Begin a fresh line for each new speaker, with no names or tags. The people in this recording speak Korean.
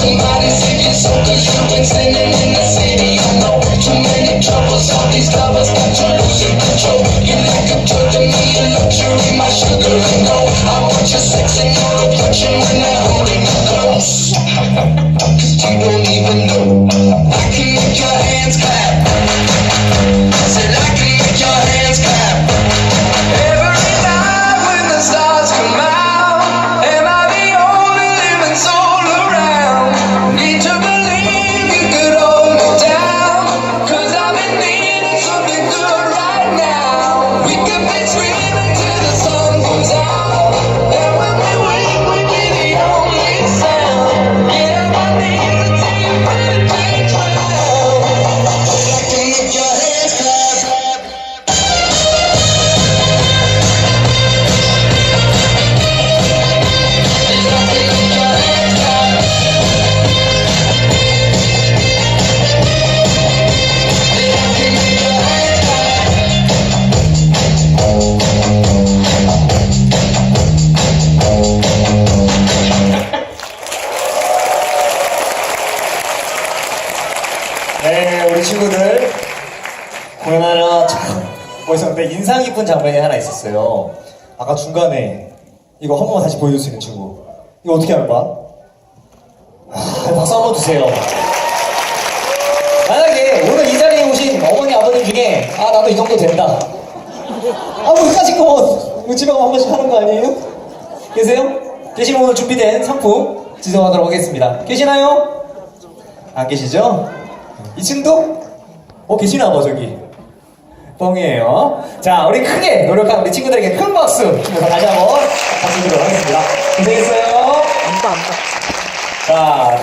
Somebody's taking something, something's in
네, 우리 친구들 공연하나 참 멋있었는데 인상 깊은 장면이 하나 있었어요. 아까 중간에 이거 한 번만 다시 보여줄 수 있는 친구. 이거 어떻게 하는 거야? 아, 박수 한 번 주세요. 만약에 오늘 이 자리에 오신 어머니 아버님 중에 아 나도 이 정도 된다. 아, 뭐 끝까지 거 가면 한 번씩 하는 거 아니에요? 계세요? 계시면 오늘 준비된 상품 지정하도록 하겠습니다. 계시나요? 안 계시죠? 2층도? 어, 계시나 봐, 저기. 뻥이에요. 자, 우리 크게 노력한 우리 친구들에게 큰 박수 다시 한번 박수 드리도록 하겠습니다. 고생했어요. 자, 다음.